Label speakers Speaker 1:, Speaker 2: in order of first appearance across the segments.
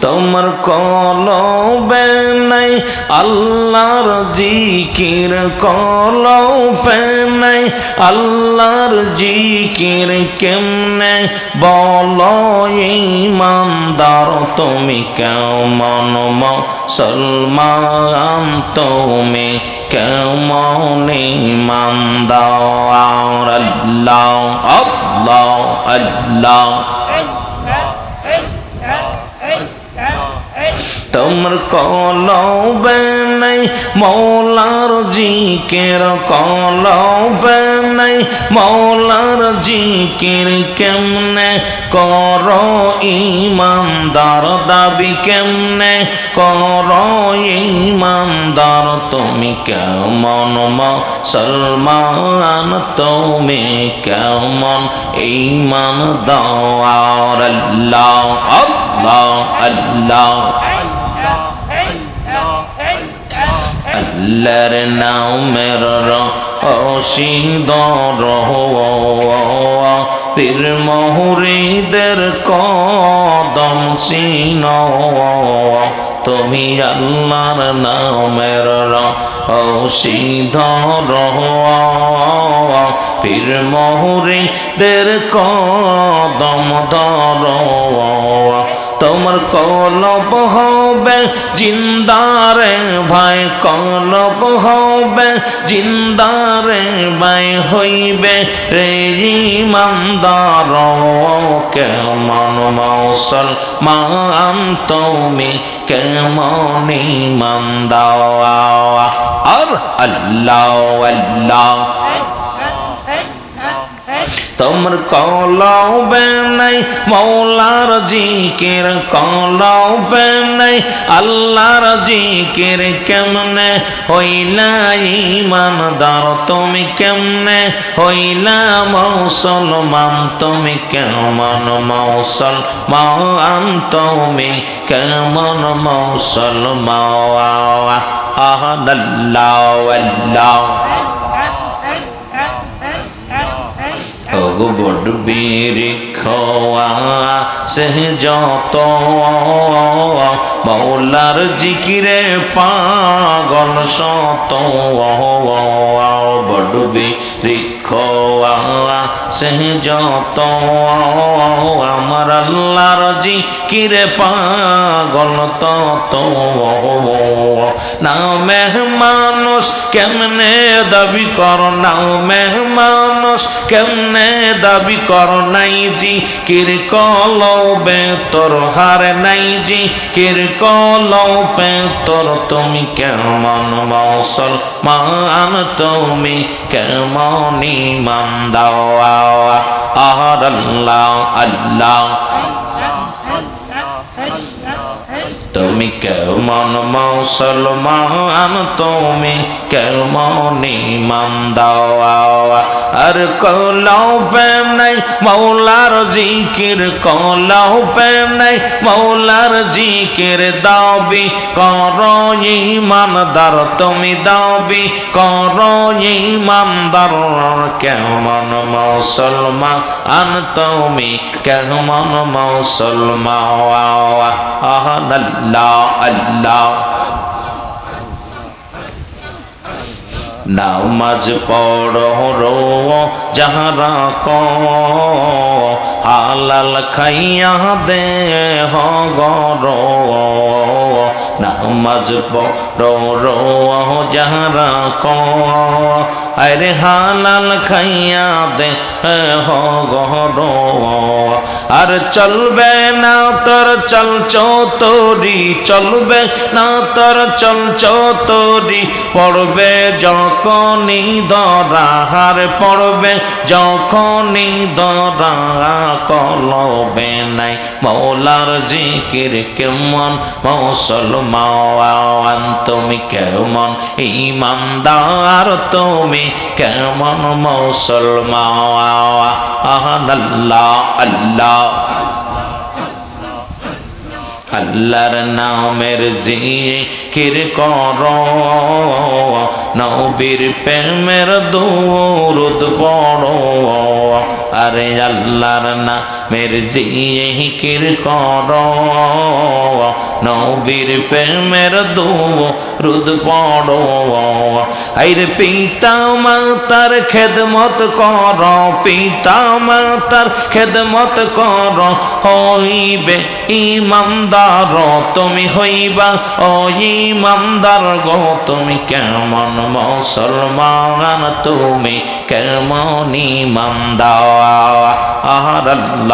Speaker 1: তোমার কলবে নাই, আল্লাহর জিকির কলবে নাই, আল্লাহর জিকির কেমনে? বল, ইমানদার, তুমি কেমন মুসলমান? তুমি কেমন ইমানদার? আল্লাহ। আল্লাহ আল্লাহ। তোমার কলবে নাই, মৌলার জিকের কলবে নাই। মৌলার জিকির কেমনে কর ইমানদার দাবি কেমনে কর ইমানদার? তুমি কেমন মুসলমান? তুমি কেমন ইমান দাওয়ার আল্লাহ আল্লাহ আল্লাহ। আল্লাহর নামের রশিদর পীর মহুরিদের কদম সিন তুমি আল্লাহর নামের রশিদর পীর মহুরিদের কদম দর তোমার কলব হবে, জিন্দারে ভাই, কলব হবে, জিন্দারে ভাই হইবে রে ইমানদার। কেমন মৌসল মান তুমি কেমন ইমানদার? আর আল্লাহ আল্লাহ। তোমার কলবে নাই, মৌলার জিকির কলবে নাই। আল্লাহর জিকির কেমনে? হইলা ইমানদার তুমি কেমনে? হইলা মুসলমান তুমি কেমন মুসলমান তুমি কেমন মুসলমান? আল্লাহ আল্লাহ। ওগো বড বীরিক্ষা সে যত মৌলার জিকিরে পাগল শত বড বীরিক্ষা সে যত আমার আল্লাহর জিকিরে পাগল তত না মেহমানুষ কেমনে দাবি কর? নাও মেহমানুষ কেমনে দাবি কর নাই জি? কির কলবে তোর হার নাই জি? কির কলবে তোর তুমি কেমন মৌসল মান তুমি কেমন ইমান দাও? আহার আল্লাহ। তুমি কেমন মুসলমান? তুমি কেমন ইমান আর কলাও প্রেম নাই, মৌলার জিকির কলাও প্রেম নাই, মৌলার জিকির দাবি কর ইমানদার, তুমি দাবি কর ইমানদার, কেমন মুসলমান আন তুমি, কেমন মুসলমান? আল্লাহ আল্লাহ। নামাজ পড়ো যাহারা ক হালাল খাইয়া দে হগর নামাজ পড়ো যাহারা ক আরে হালাল খাইয়া দে হগর আর চলবে না তোর চল চৌতরি, চলবে না তোর চল চৌতরি, পড়বে যখনই দরাহার পড়বে যখনই দরা কলবে নাই মৌলার জিকির কেমন, মুসলমান তুমি কেমন, ইমানদার তুমি কেমন, মুসলমান আল্লাহ আল্লাহ। আল্লাহর নামের জিকির কর। নবীর প্রেমের দৌরদ পড়ো। আরে আল্লাহর নামের জিকির করো নবীর প্রেমের দৌরুদ পড়ো আইরে পিতা মাতার খেদমত কর পিতা মাতার খেদমত কর হইবে ইমানদার তুমি হইবা ও ইমানদার গো তুমি কেমন মুসলমান তুমি কেমন ইমানদার আহার আল্লাহ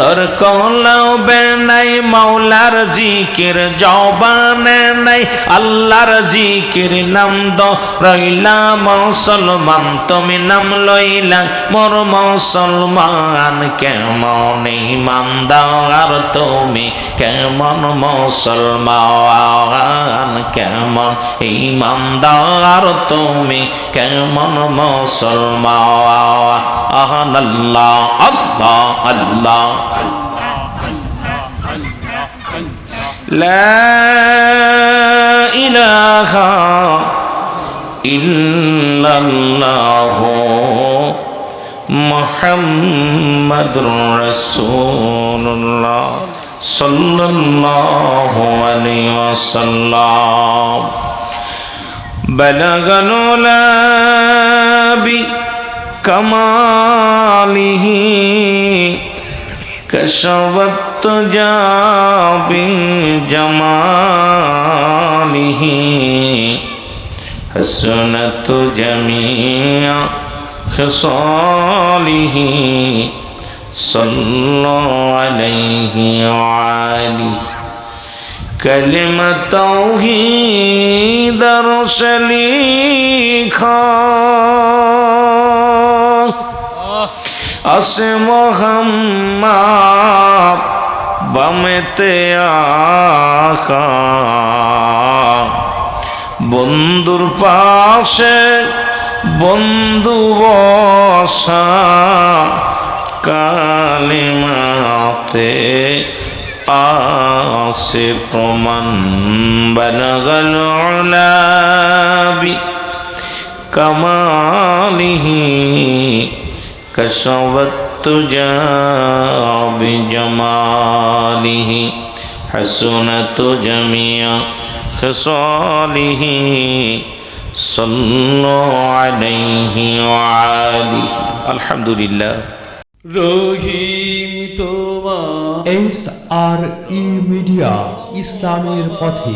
Speaker 1: তোর কলাও বেনাই, মাওলার জিকির জবানে নাই। আল্লাহর জিকির নাম দ রইলা মুসলমান তুমি নাম লইলা। মোর মুসলমান কেমন ইমানদার তুমি? কেমন মুসলমান, কেমন ইমানদার তুমি? কেমন মুসলমান? আহান আল্লাহ আল্লাহ আল্লাহ। لا إله إلا الله محمد رسول الله صلى الله عليه وسلم بلغ العلا بكماله كشفت جاب جماله حسنت جميع خصاله صلى عليه وعليه كلمة توحيد رسليخا আস মোহাম্মদ বামেতে আকা। বন্ধুর পাশে বন্ধু বসা কালিমাতে আসে প্রমাণ। বনগল কামালিহি كشفت جاء بجماله حسنت جميع خصاله صلوا عليه وعاله الحمد لله
Speaker 2: রহিম তোমার
Speaker 3: এস আর ই মিডিয়া ইসলামের পথে